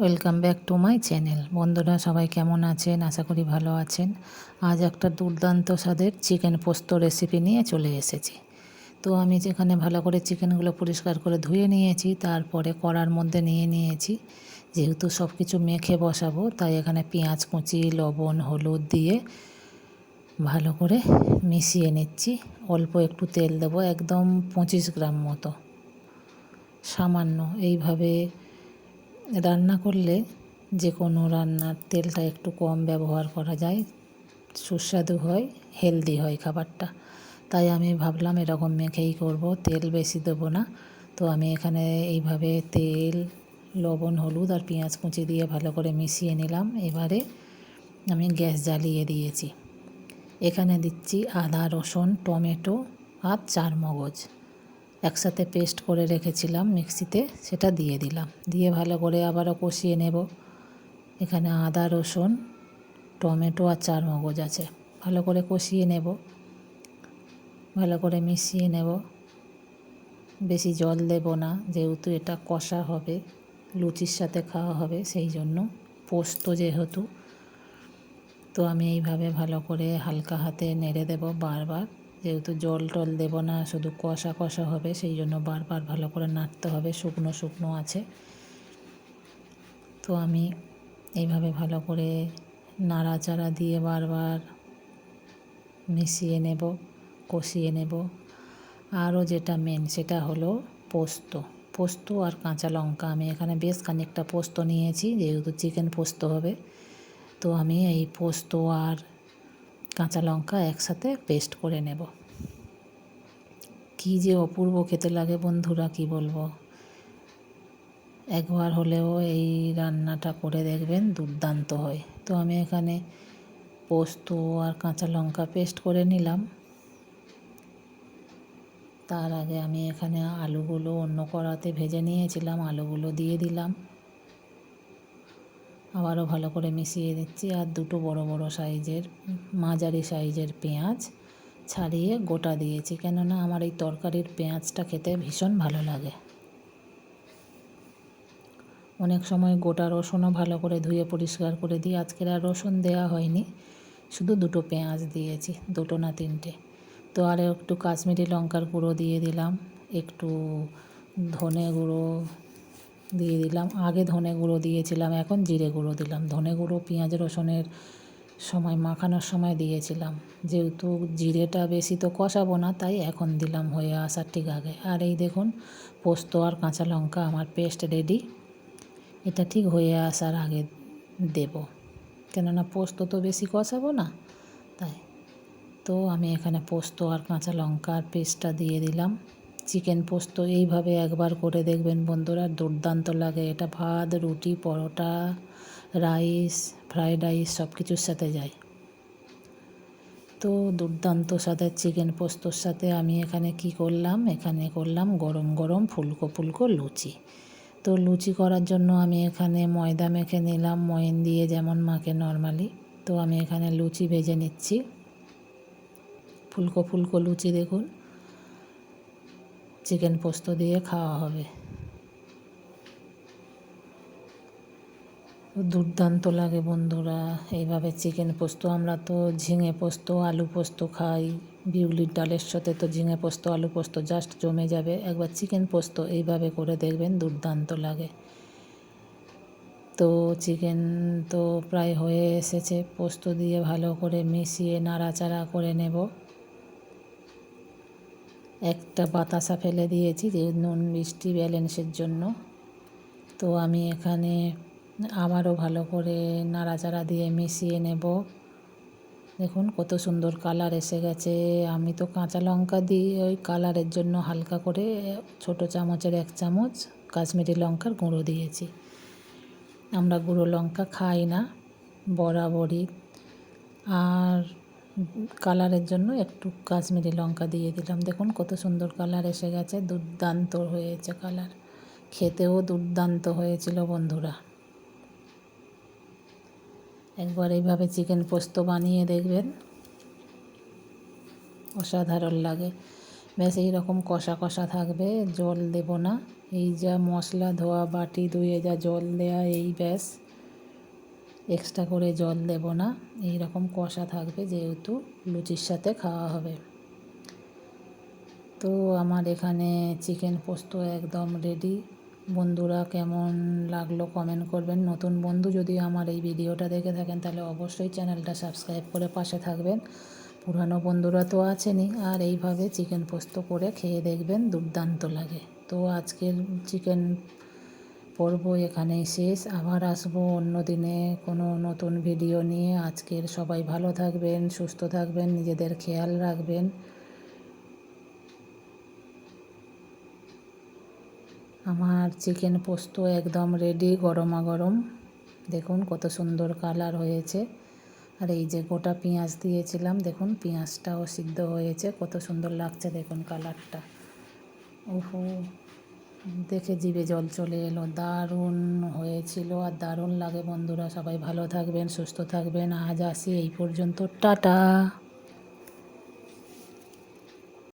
Welcome back to my channel বন্ধুরা, সবাই কেমন আছেন? আশা করি ভালো আছেন। আজ একটা দুর্দান্ত স্বাদের চিকেন পোস্ত রেসিপি নিয়ে চলে এসেছি। তো আমি যেখানে ভালো করে চিকেনগুলো পরিষ্কার করে ধুয়ে নিয়েছি, তারপরে কড়ার মধ্যে নিয়ে নিয়েছি। যেহেতু সব কিছু মেখে বসাবো, তাই এখানে পেঁয়াজ কুচি, লবণ, হলুদ দিয়ে ভালো করে মিশিয়ে নিচ্ছি। অল্প একটু তেল দেবো, একদম পঁচিশ গ্রাম মতো। সামান্য, এইভাবে রান্না করলে যে কোনো রান্নার তেলটা একটু কম ব্যবহার করা যায়, সুস্বাদু হয়, হেলদি হয় খাবারটা। তাই আমি ভাবলাম এরকম মেখেই করব, তেল বেশি দেবো না। তো আমি এখানে এইভাবে তেল, লবণ, হলুদ আর পেঁয়াজ কুচি দিয়ে ভালো করে মিশিয়ে নিলাম। এবারে আমি গ্যাস জ্বালিয়ে দিয়েছি। এখানে দিচ্ছি আদা, রসুন, টমেটো আর চার মগজ একসাথে পেস্ট করে রেখেছিলাম মিক্সিতে, সেটা দিয়ে দিলাম। দিয়ে ভালো করে আবারও কষিয়ে নেব। এখানে আদা, রসুন, টমেটো আর চার মগজ আছে। ভালো করে কষিয়ে নেব। ভালো করে মিশিয়ে নেব। বেশি জল দেব না, যেহেতু এটা কষা হবে, লুচির সাথে খাওয়া হবে, সেই জন্য পোস্ত যেহেতু। তো আমি এইভাবে ভালো করে হালকা হাতে নেড়ে দেব বারবার। যেহেতু জল টল দেবো না, শুধু কষা কষা হবে, সেই জন্য বারবার ভালো করে নাড়তে হবে, শুকনো শুকনো আছে। তো আমি এইভাবে ভালো করে নাড়াচাড়া দিয়ে বারবার মিশিয়ে নেব, কষিয়ে নেব। আরও যেটা মেন সেটা হলো পোস্ত। পোস্ত আর কাঁচা লঙ্কা। আমি এখানে বেশ খানিকটা পোস্ত নিয়েছি, যেহেতু চিকেন পোস্ত হবে। তো আমি এই পোস্ত আর কাঁচা লঙ্কা একসাথে পেস্ট করে নেব। কি যে অপূর্ব খেতে লাগে বন্ধুরা, কি বলব? একবার হলেও এই রান্নাটা করে দেখবেন দুর্দান্ত হয়। তো আমি এখানে পোস্ত আর কাঁচা লঙ্কা পেস্ট করে নিলাম। তার আগে আমি এখানে আলুগুলো অন্য কড়াতে ভেজে নিয়েছিলাম, আলুগুলো দিয়ে দিলাম। আবারও ভালো করে মিশিয়ে দিচ্ছি আর দুটো বড় বড় সাইজের, মাঝারি সাইজের পেঁয়াজ ছাড়িয়ে গোটা দিয়েছি। কেননা আমার এই তরকারির পেঁয়াজটা খেতে ভীষণ ভালো লাগে। অনেক সময় গোটা রসুনও ভালো করে ধুয়ে পরিষ্কার করে দিই। আজকের আর রসুন দেওয়া হয়নি, শুধু দুটো পেঁয়াজ দিয়েছি, দুটো না তিনটে। তো আর একটু কাশ্মীরি লঙ্কার গুঁড়ো দিয়ে দিলাম, একটু ধনে গুঁড়ো দিয়ে দিলাম। আগে ধনে গুঁড়ো দিয়েছিলাম, এখন জিরে গুঁড়ো দিলাম। ধনে গুঁড়ো, পেঁয়াজ, রসুনের সময় মাখানোর সময় দিয়েছিলাম। যেহেতু জিরেটা বেশি তো কষাবো না, তাই এখন দিলাম হয়ে আসার ঠিক আগে। আর এই দেখুন, পোস্ত আর কাঁচা লঙ্কা আমার পেস্ট রেডি। এটা ঠিক হয়ে আসার আগে দেব। কেননা পোস্ত তো বেশি কষাবো না, তাই। তো আমি এখানে পোস্ত আর কাঁচা লঙ্কার পেস্টটা দিয়ে দিলাম। চিকেন পোস্ত এইভাবে একবার করে দেখবেন বন্ধুরা, দুর্দান্ত লাগে। এটা ভাত, রুটি, পরোটা, রাইস ফ্রায়েড রাইস সব কিছুর সাথে যায়। তো দুর্দান্ত সাথে চিকেন পোস্তর সাথে আমি এখানে কি করলাম? এখানে করলাম গরম গরম ফুলকো ফুলকো লুচি। তো লুচি করার জন্য আমি এখানে ময়দা মেখে নিলাম, ময়ন দিয়ে যেমন মাখে নর্মালি। তো আমি এখানে লুচি ভেজে নিচ্ছি। ফুলকো ফুলকো লুচি দেখুন। চিকেন পোস্ত দিয়ে খাওয়া হবে। দুর্দান্ত লাগে বন্ধুরা, এইভাবে চিকেন পোস্ত। আমরা তো ঝিঙে পোস্ত, আলু পোস্ত খাই, বিউলির ডালের সাথে তো ঝিঙে পোস্ত, আলু পোস্ত জাস্ট জমে যাবে। একবার চিকেন পোস্ত এইভাবে করে দেখবেন, দুর্দান্ত লাগে। তো চিকেন তো প্রায় হয়ে এসেছে, পোস্ত দিয়ে ভালো করে মিশিয়ে নাড়াচাড়া করে নেব। একটা বাতাসা ফেলে দিয়েছি যে নুন, মিষ্টি ব্যালেন্সের জন্য। তো আমি এখানে আবারও ভালো করে নাড়াচাড়া দিয়ে মিশিয়ে নেব। দেখুন কত সুন্দর কালার এসে গেছে। আমি তো কাঁচা লঙ্কা দিই, ওই কালারের জন্য হালকা করে ছোট চামচের এক চামচ কাশ্মীরি লঙ্কার গুঁড়ো দিয়েছি। আমরা গুঁড়ো লঙ্কা খাই না, বরাবরই। আর কালারের জন্য একটু কাশ্মীরি লঙ্কা দিয়ে দিলাম। দেখুন কত সুন্দর কালার এসে গেছে, দুর্দান্ত হয়েছে কালার। খেতেও দুর্দান্ত হয়েছিল বন্ধুরা। একবার এইভাবে চিকেন পোস্ত বানিয়ে দেখবেন, অসাধারণ লাগে। ব্যাস এই রকম কষা কষা থাকবে, জল দেব না। এই যা মশলা, ধোয়া, বাটি, ধুয়ে যা জল দেয়া, এই ব্যাস। এক্সট্রা করে জল দেব না। এই রকম কষা থাকবে যেহেতু লুচির সাথে খাওয়া হবে। তো আমার এখানে চিকেন পোস্ত একদম রেডি বন্ধুরা কেমন লাগল কমেন্ট করবেন। নতুন বন্ধু যদি আমার এই ভিডিওটা দেখে থাকেন, তাহলে অবশ্যই চ্যানেলটা সাবস্ক্রাইব করে পাশে থাকবেন। পুরানো বন্ধুরা তো আছেনই, আর এইভাবে চিকেন পোস্ত করে খেয়ে দেখবেন, দুর্দান্ত লাগে। তো আজকের চিকেন পর্ব এখানেই শেষ। আবার আসব অন্য দিনে কোনো নতুন ভিডিও নিয়ে। আজকের সবাই ভালো থাকবেন, সুস্থ থাকবেন, নিজেদের খেয়াল রাখবেন। আমার চিকেন পোস্ত একদম রেডি গরমা গরম দেখুন কত সুন্দর কালার হয়েছে। আর এই যে গোটা পেঁয়াজ দিয়েছিলাম, দেখুন পেঁয়াজটাও সিদ্ধ হয়েছে। কত সুন্দর লাগছে দেখুন কালারটা ওহো! দেখে জিভে জল চলে এলো। দারুণ হয়েছিল আর দারুণ লাগে বন্ধুরা। সবাই ভালো থাকবেন, সুস্থ থাকবেন। আজ আসি এই পর্যন্ত। টাটা।